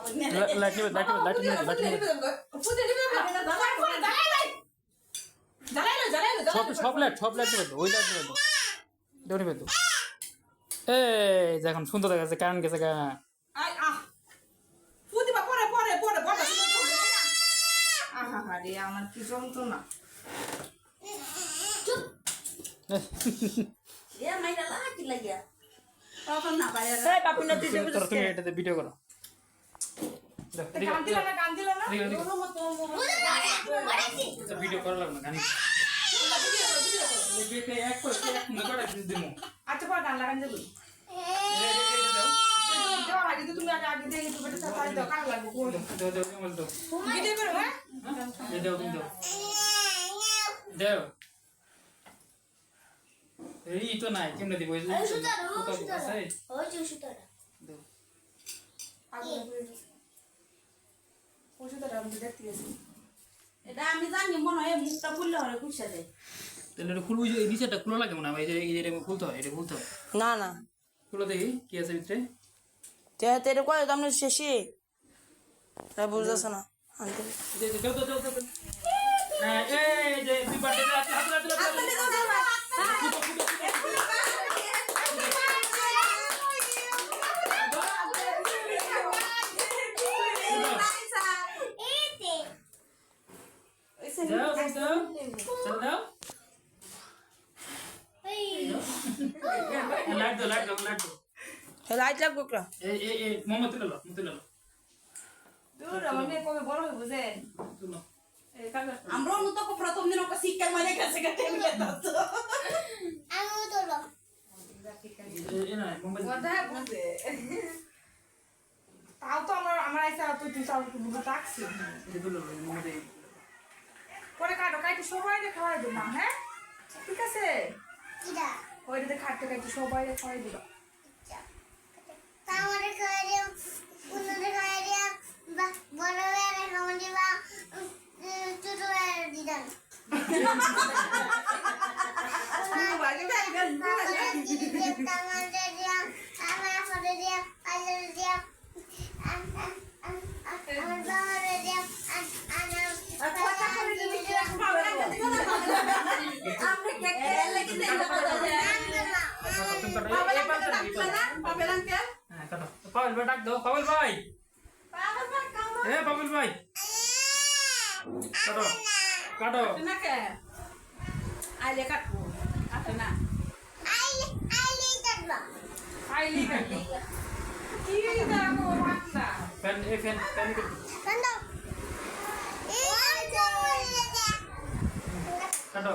Light light light light সব সব সব ওই এখন সুন্দর কারেন্ট গেছে গা আমার কি যন্ত্রণা না ভিডিও করো না। ভিডিও করা লাগবে না গানি আচ্ছা পর গান লাগান দেবো দেওয়ার তুমি আগে আগে দিয়ে ইউটিউবে চাপাই দাও কার লাগবে কোন দাও দাও দাও দাও ভিডিও করো হ্যাঁ দাও দাও দাও এই তো নাই কেমনে দিব? দাও। ওষুধটা আমি দেখতে গেছি এটা আমি জানি মনে হয় মুখটা খুললে হলে তাহলে এটা খুলবো এই নিচেটা খুলো লাগে মনে হয় এই যে এটা খুলতে হয় এটা খুলতে হয় না না। খুলে দেখি কি আছে ভিতরে? তেরা তেরে কয় দাম শেষে তা বুঝতেছ না। আনতে এই যে- এই যে দাও দাও দাও দাও হ্যাঁ এই যে দুই পাটে হাতে হাতে হাতে হাতে দাও দাও দাও চল দাও লাইট দাও লাইট দাও লাইট দাও লাইট লাগবে একটা এই এই এই মোমো তুলে লো তুলে লো দূর আমার কবে বড় হয়ে বুঝেন তুলো আমরা তো প্রথম দিন ওকে শিক্ষা মারে গেছে গেছে তো এই- এই না মোমো কথা বুঝে তাও তো আমার আমার আইসা তো তুই তাও মুখে ডাকছি এই তুলে লো মোমো দেই পরে কাটো কাইটে সবাই রে খাওয়াই দিলাম হ্যাঁ? ঠিক আছে? ওইটাতে খাটতে খাইতে সবাই রে খাওয়াই দিলাম। তুমি પાવલભાઈ ટાક દો પાવલભાઈ એ પાવલભાઈ કાઢો કાઢો આલે કાઢો કાઢો ના આલે આલે કાઢો આલે કાઢો કી દામો વાંસા પેન એ પેન પેન કાઢો કાઢો